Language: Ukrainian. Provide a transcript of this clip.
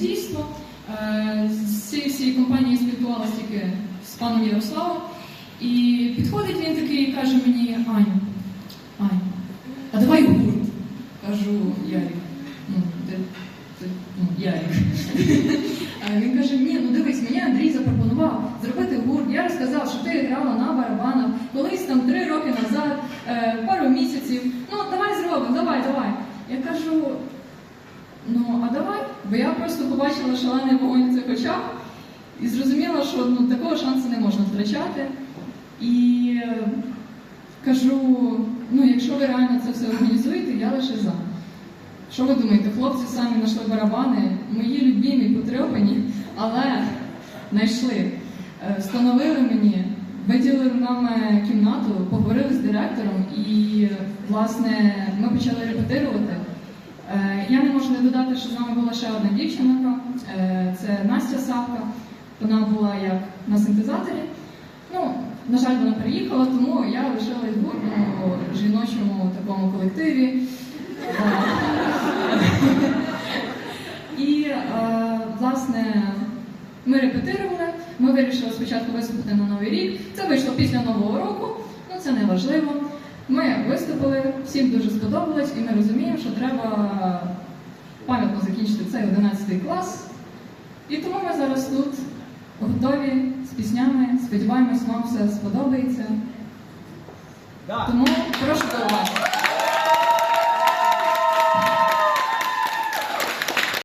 дійство. Е, З цієї всієї компанії спілкувалася тільки з паном Ярославом. І підходить він такий і каже мені, Аню, Аню, а давай гурт. Кажу, Ярик. Ну, ти, ти, ну, Ярик. Він каже, ні, ну дивись, мені Андрій запропонував зробити гурт. Я розказав, що ти грала на барабанах колись там три роки назад, е, пару місяців. Ну, давай зробимо, давай, давай. Я кажу, ну а давай. Бо я просто побачила шалений вогонь в цих очах і зрозуміла, що ну, такого шансу не можна втрачати. І е, кажу, ну якщо ви реально це все організуєте, я лише за. Що ви думаєте, хлопці самі знайшли барабани, мої любимі, потрьопані, але знайшли, Е, встановили мені, виділили нам е, кімнату, поговорили з директором і, власне, ми почали репетирувати. Не додати, що з нами була ще одна дівчинка, е, це Настя Савка. Вона була як на синтезаторі. Ну, на жаль, вона приїхала, тому я лишилась в гуртному жіночому такому колективі. І, е, власне, ми репетирували, ми вирішили спочатку виступити на Новий рік. Це вийшло після Нового року, ну це не важливо. Ми виступили, всім дуже сподобалось, і ми розуміємо, що треба пам'ятно закінчити цей 11 клас. І тому ми зараз тут готові з піснями. Сподіваємось, вам все сподобається. Да. Тому прошу до уваги.